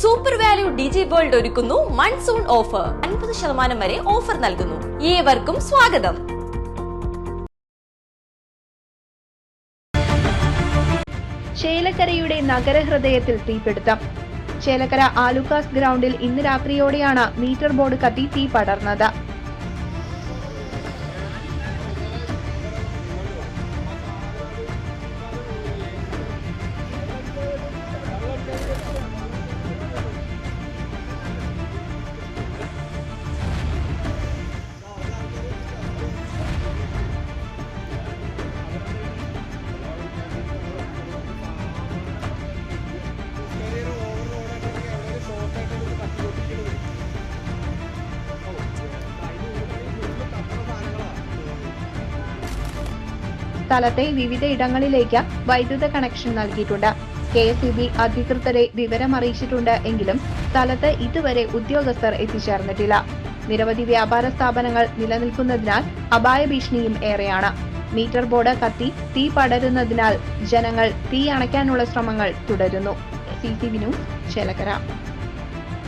Super value digi world ഒരുക്കുന്നു monsoon offer അൻപത് ശതമാനം വരെ ഓഫർ നൽകുന്നു. ഏവർക്കും സ്വാഗതം. ചേലക്കരയുടെ നഗരഹൃദയത്തിൽ തീപിടുത്തം. ചേലക്കര ആലുക്കാസ് ഗ്രൗണ്ടിൽ ഇന്ന് രാത്രിയോടെയാണ് മീറ്റർ ബോർഡ് കത്തി തീ പടർന്നത്. സ്ഥലത്തെ വിവിധ ഇടങ്ങളിലേക്ക് വൈദ്യുത കണക്ഷൻ നൽകിയിട്ടുണ്ട്. കെ എസ് ഇ ബി അധികൃതരെ വിവരമറിയിച്ചിട്ടുണ്ട് എങ്കിലും സ്ഥലത്ത് ഇതുവരെ ഉദ്യോഗസ്ഥർ എത്തിച്ചേർന്നിട്ടില്ല. നിരവധി വ്യാപാര സ്ഥാപനങ്ങൾ നിലനിൽക്കുന്നതിനാൽ അപായ ഭീഷണിയും ഏറെയാണ്. മീറ്റർ ബോർഡ് കത്തി തീ പടരുന്നതിനാൽ ജനങ്ങൾ തീ അണയ്ക്കാനുള്ള ശ്രമങ്ങൾ തുടരുന്നു. സി ചേലക്കര.